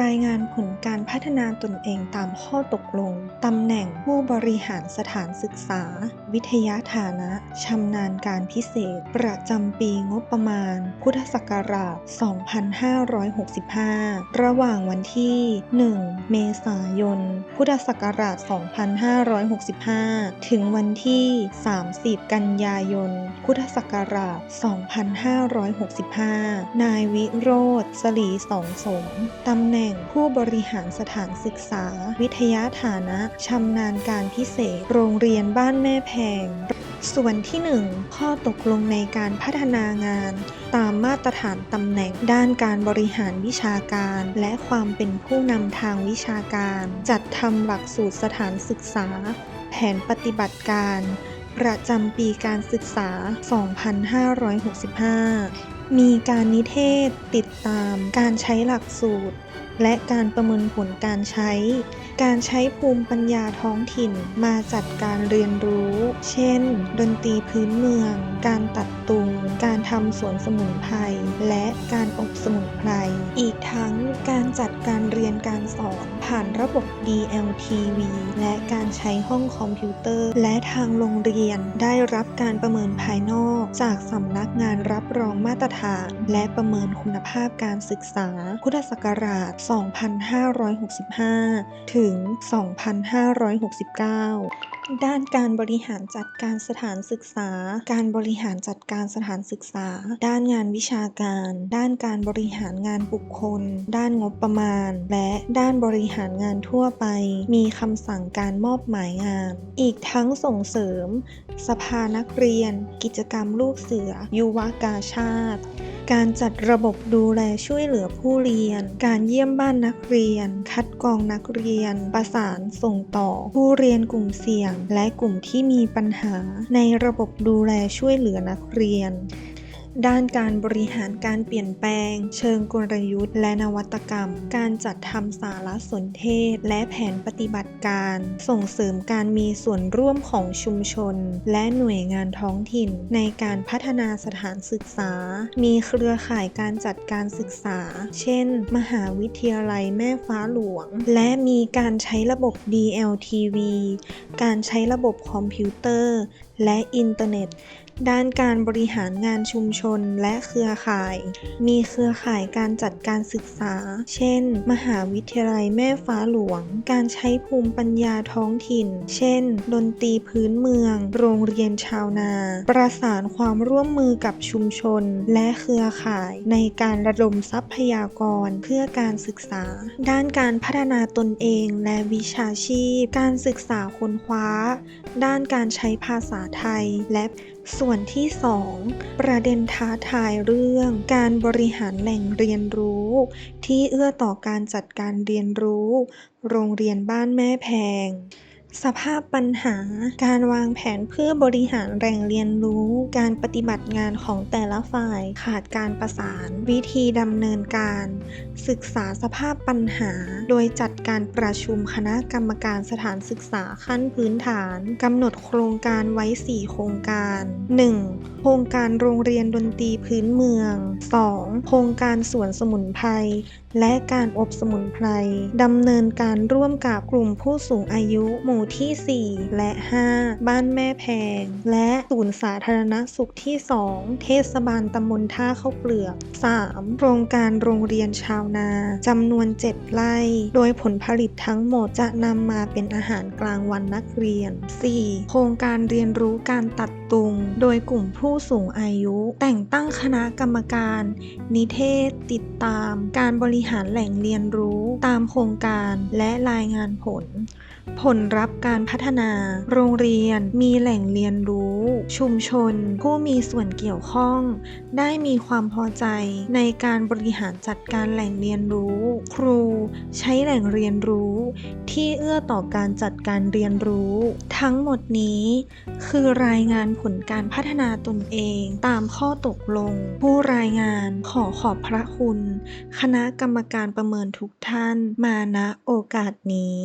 รายงานผลการพัฒนาตนเองตามข้อตกลง ตำแหน่งผู้บริหารสถานศึกษา วิทยาฐานะชำนาญการพิเศษ ประจำปีงบประมาณ พุทธศักราช 2565 ระหว่างวันที่ 1 เมษายน พุทธศักราช 2565 ถึงวันที่ 30 กันยายน พุทธศักราช 2565 นายวิโรธสลีสองสมตำแหน่งผู้บริหารสถานศึกษา วิทยาฐานะชำนาญการพิเศษ โรงเรียนบ้านแม่แพง ส่วนที่ 1 ข้อตกลงในการพัฒนางาน ตามมาตรฐานตำแหน่งด้านการบริหารวิชาการ และความเป็นผู้นำทางวิชาการ จัดทำหลักสูตรสถานศึกษา แผนปฏิบัติการประจำปีการศึกษา 2565 มีการนิเทศติดตามการใช้หลักสูตร และการประเมินผลการใช้ การใช้ภูมิปัญญาท้องถิ่นมาจัดการเรียนรู้ เช่น ดนตรีพื้นเมือง การตัดตุง การทำสวนสมุนไพร และการอบสมุนไพร อีกทั้งการจัดการเรียนการสอนผ่านระบบ DLTV และการใช้ห้องคอมพิวเตอร์ และทางโรงเรียนได้รับการประเมินภายนอก จากสำนักงานรับรองมาตรฐาน และประเมินคุณภาพการศึกษาพุทธศักราช2565 ถึง 2569ด้านการบริหารจัดการสถานศึกษา การบริหารจัดการสถานศึกษา ด้านงานวิชาการ ด้านการบริหารงานบุคคล ด้านงบประมาณ และด้านบริหารงานทั่วไป มีคำสั่งการมอบหมายงาน อีกทั้งส่งเสริม สภานักเรียน กิจกรรมลูกเสือ ยุวกาชาติ การจัดระบบดูแลช่วยเหลือผู้เรียน การเยี่ยมบ้านนักเรียน คัดกรองนักเรียน ประสานส่งต่อ ผู้เรียนกลุ่มเสี่ยง และกลุ่มที่มีปัญหา ในระบบดูแลช่วยเหลือนักเรียน ด้านการบริหารการเปลี่ยนแปลง เชิงกลยุทธ์ และนวัตกรรม การจัดทำสารสนเทศ และแผนปฏิบัติการ ส่งเสริมการมีส่วนร่วมของชุมชน และหน่วยงานท้องถิ่น ในการพัฒนาสถานศึกษา มีเครือข่ายการจัดการศึกษา เช่น มหาวิทยาลัยแม่ฟ้าหลวง และมีการใช้ระบบ DLTV การใช้ระบบคอมพิวเตอร์และอินเทอร์เน็ต ด้านการบริหารงานชุมชนและเครือข่าย มีเครือข่ายการจัดการศึกษา เช่น มหาวิทยาลัยแม่ฟ้าหลวง การใช้ภูมิปัญญาท้องถิ่น เช่น ดนตรีพื้นเมือง โรงเรียนชาวนา ประสานความร่วมมือกับชุมชน และเครือข่าย ในการระดมทรัพยากรเพื่อการศึกษา ด้านการพัฒนาตนเองและวิชาชีพ การศึกษาค้นคว้า ด้านการใช้ภาษาไทยและ ส่วนที่ 2 ประเด็นท้าทายเรื่องการบริหารแหล่งเรียนรู้ ที่เอื้อต่อการจัดการเรียนรู้ โรงเรียนบ้านแม่แพง สภาพปัญหา การวางแผนเพื่อบริหารแหล่งเรียนรู้ การปฏิบัติงานของแต่ละฝ่าย ขาดการประสาน วิธีดำเนินการ ศึกษาสภาพปัญหา โดยจัดการประชุมคณะกรรมการสถานศึกษาขั้นพื้นฐานกำหนดโครงการไว้ 4 โครงการ 1. โครงการโรงเรียนดนตรีพื้นเมือง 2. โครงการสวนสมุนไพรและการอบสมุนไพรดำเนินการร่วมกับกลุ่มผู้สูงอายุหมู่ที่ 4 และ 5 บ้านแม่แพง และศูนย์สาธารณสุขที่ 2 เทศบาลตำบลท่าเข้าเปลือก 3. โครงการโรงเรียนชาวนาจำนวน 7 ไร่ โดยผลผลิตทั้งหมดจะนำมาเป็นอาหารกลางวันนักเรียน 4. โครงการเรียนรู้การตัดตุง โดยกลุ่มผู้สูงอายุ แต่งตั้งคณะกรรมการ นิเทศ ติดตาม การบริหารแหล่งเรียนรู้ ตามโครงการและรายงานผล ผลลัพธ์การพัฒนา โรงเรียนมีแหล่งเรียนรู้ ชุมชน ผู้มีส่วนเกี่ยวข้อง ได้มีความพอใจในการบริหารจัดการแหล่งเรียนรู้ ครูใช้แหล่งเรียนรู้ ที่เอื้อต่อการจัดการเรียนรู้ ทั้งหมดนี้คือรายงานผลการพัฒนาตนเองตามข้อตกลง ผู้รายงานขอขอบพระคุณ คณะกรรมการประเมินทุกท่านมาณโอกาสนี้